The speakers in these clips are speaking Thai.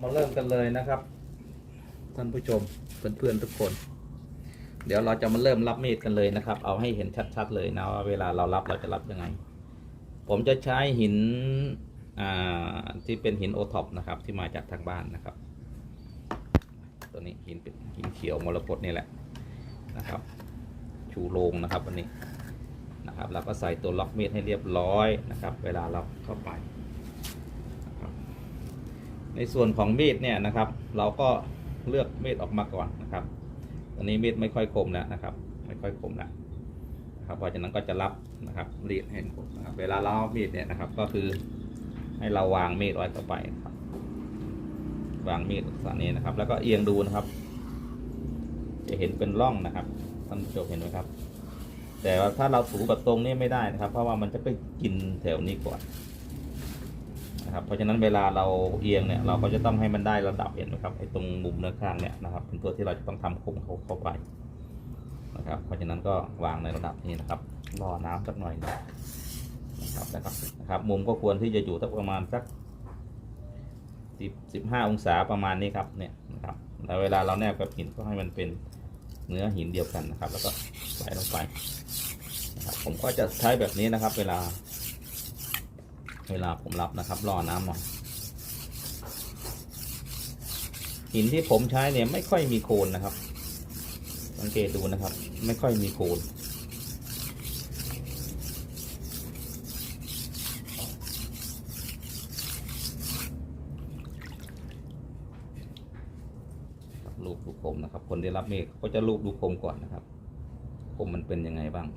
มาเริ่มกันเลยนะครับ ท่านผู้ชมเพื่อนๆทุกคน เดี๋ยวเราจะมาเริ่มรับมีดกันเลยนะครับ เอาให้เห็นชัดๆเลยนะว่าเวลาเรารับเราจะรับยังไง ผมจะใช้หินที่เป็นหินโอท็อปนะครับ ที่มาจากทางบ้านนะครับ ตัวนี้หินเป็นหินเขียวมรกตนี่แหละนะครับ ชูโรงนะครับวันนี้นะครับเราก็ใส่ตัวล็อกมีดให้เรียบร้อยนะครับ เวลาเราเข้าไป ในส่วนของมีดเนี่ยนะครับ เราก็เลือกมีดออกมาก่อนนะครับตอนนี้มีดไม่ค่อยคมแล้วนะครับ ไม่ค่อยคมแล้วนะครับเพราะฉะนั้นก็จะรับนะครับรีดให้คมนะครับเวลาเราเอามีดเนี่ยนะครับ ก็คือให้เราวางมีดไว้ต่อไปครับ วางมีดลักษณะนี้นะครับ แล้วก็เอียงดูนะครับ จะเห็นเป็นร่องนะครับท่านผู้ชมเห็นไหมครับ แต่ว่าถ้าเราถูแบบตรงนี้ไม่ได้นะครับ เพราะว่ามันจะไปกินแถวนี้ก่อน นะครับ เพราะฉะนั้นเวลาเราเอียงเนี่ยเราก็จะต้องให้มันได้ระดับเห็นไหมครับไอ้ตรงมุมเนื้อข้างเนี่ยนะครับเป็นตัวที่เราจะต้องทำโค้งเขาเข้าไปนะครับ เพราะฉะนั้นก็วางในระดับนี้นะครับรอน้ำสักหน่อยนะครับนะครับนะครับ มุมก็ควรที่จะอยู่สักประมาณสักสิบสิบห้าองศาประมาณนี้ครับเนี่ยนะครับแล้วเวลาเราแนบกับหินก็ให้มันเป็นเนื้อหินเดียวกันนะครับ แล้วก็ใส่ลงไปนะครับผมก็จะใช้แบบนี้นะครับ เวลา เวลาผมรับนะครับ รอน้ำหน่อยหินที่ผมใช้เนี่ยไม่ค่อยมีโคนนะครับ สังเกตดูนะครับ ไม่ค่อยมีโคนลูกดูคมนะครับ คนที่รับเมฆก็จะลูกดูคมก่อนนะครับ คมมันเป็นยังไงบ้าง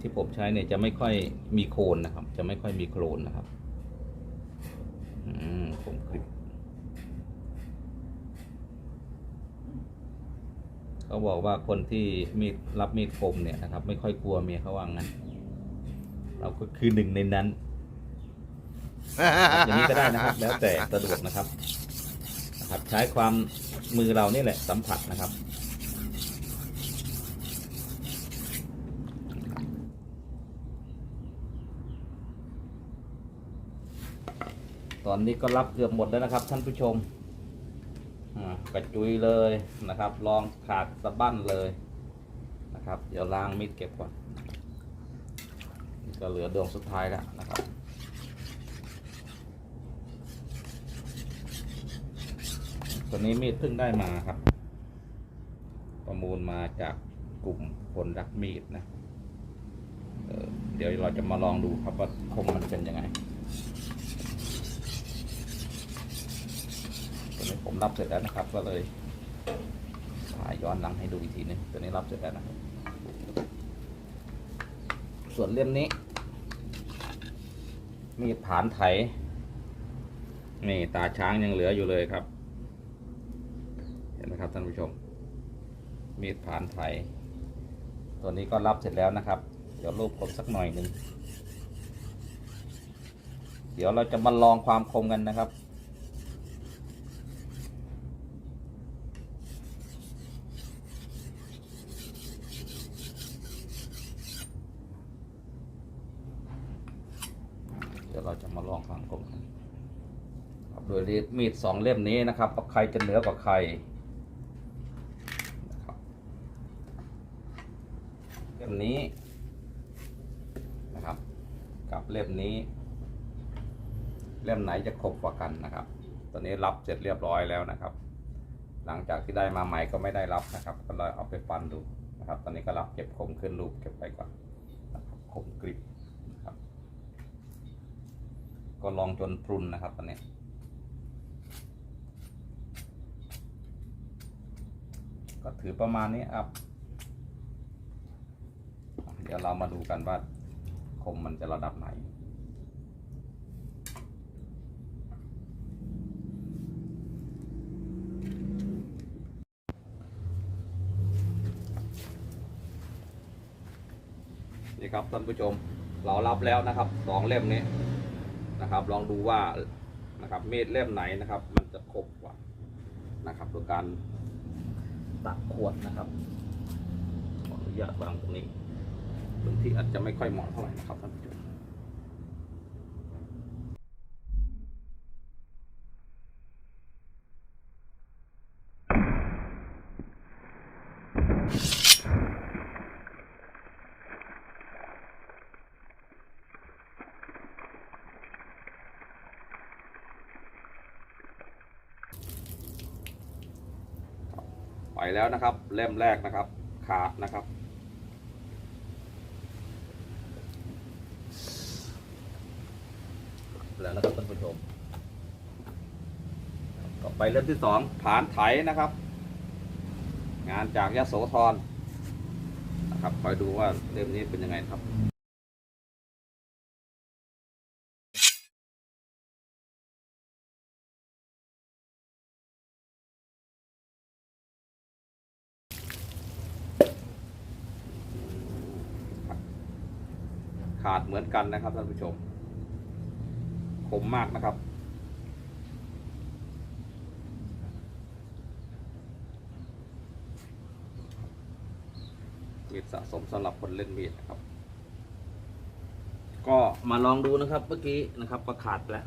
ที่ผมใช้เนี่ยจะไม่ค่อยมีโคลนนะครับ จะไม่ค่อยมีโคลนนะครับผมคลิปเขาบอกว่าคนที่มีดรับมีดคมเนี่ยนะครับ ไม่ค่อยกลัวเมียเขาว่างั้น เราก็คือหนึ่งในนั้นอย่างนี้ก็ได้นะครับ แล้วแต่สะดวกนะครับนะครับ ใช้ความมือเรานี่แหละสัมผัสนะครับ ตอนนี้ก็รับเกือบหมดแล้วนะครับ ท่านผู้ชมกระจุยเลยนะครับ ลองขาดสะบั้นเลยนะครับ เดี๋ยวล้างมีดเก็บก่อนก็เหลือดวงสุดท้ายแล้วนะครับตัวนี้มีดเพิ่งได้มาครับ ประมูลมาจากกลุ่มคนรักมีดนะเออเดี๋ยวเราจะมาลองดูครับว่าคมมันเป็นยังไง ตัวนี้ ผมรับเสร็จแล้วนะครับ ก็เลยถ่ายย้อนหลังให้ดูอีกทีหนึงตัวนี้รับเสร็จแล้วนะครับ ส่วนเล่มนี้ มีดผานไถนี่ตาช้างยังเหลืออยู่เลยครับ เห็นไหมครับท่านผู้ชม มีดผานไถตัวนี้ก็รับเสร็จแล้วนะครับ เดี๋ยวรูปผมสักหน่อยหนึ่งเดี๋ยวเราจะมาลองความคมกันนะครับ เราจะมาลองความคมกันครับโดยมีดสองเล่มนี้นะครับว่าใครจะเหนือกว่าใครนะครับเล่มนี้นะครับ กับเล่มนี้ เล่มไหนจะคมกว่ากันนะครับ ตอนนี้รับเสร็จเรียบร้อยแล้วนะครับ หลังจากที่ได้มาใหม่ก็ไม่ได้รับนะครับ ก็เลยเอาไปฟันดูนะครับ ตอนนี้ก็รับเก็บคมขึ้นรูปเก็บไปก่อนนะครับคมกริบ ก็ลองจนพรุนนะครับตอนนี้ก็ถือประมาณนี้ครับ เดี๋ยวเรามาดูกันว่าคมมันจะระดับไหน นี่ครับท่านผู้ชม เรารับแล้วนะครับสองเล่มนี้ นะครับ ลองดูว่านะครับเม็ดเล่มไหนนะครับ มันจะครบกว่านะครับโดยการตักขวดนะครับขออนุญาตวางตรงนี้พื้นที่อาจจะไม่ค่อยเหมาะเท่าไหร่นะครับท่านผู้ชม ไปแล้วนะครับ เล่มแรกนะครับ ขาดนะครับ แล้วนะครับท่านผู้ชมต่อไปเล่มที่สองผานไถนะครับ งานจากยะโสธรนะครับคอยดูว่าเล่มนี้เป็นยังไงครับ ขาดเหมือนกันนะครับท่านผู้ชมคมมากนะครับ มีดสะสมสำหรับคนเล่นมีดนะครับ ก็มาลองดูนะครับเมื่อกี้นะครับก็ขาดแล้ว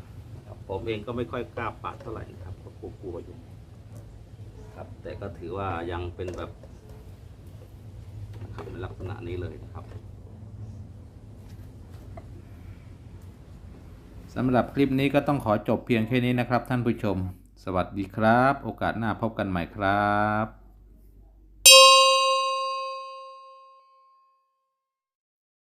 ผมเองก็ไม่ค่อยกล้าปาดเท่าไหร่นะครับก็กลัวๆอยู่ครับ แต่ก็ถือว่ายังเป็นแบบนะครับในลักษณะนี้เลยนะครับ สำหรับคลิปนี้ก็ต้องขอจบเพียงแค่นี้นะครับท่านผู้ชม สวัสดีครับ โอกาสหน้าพบกันใหม่ครับ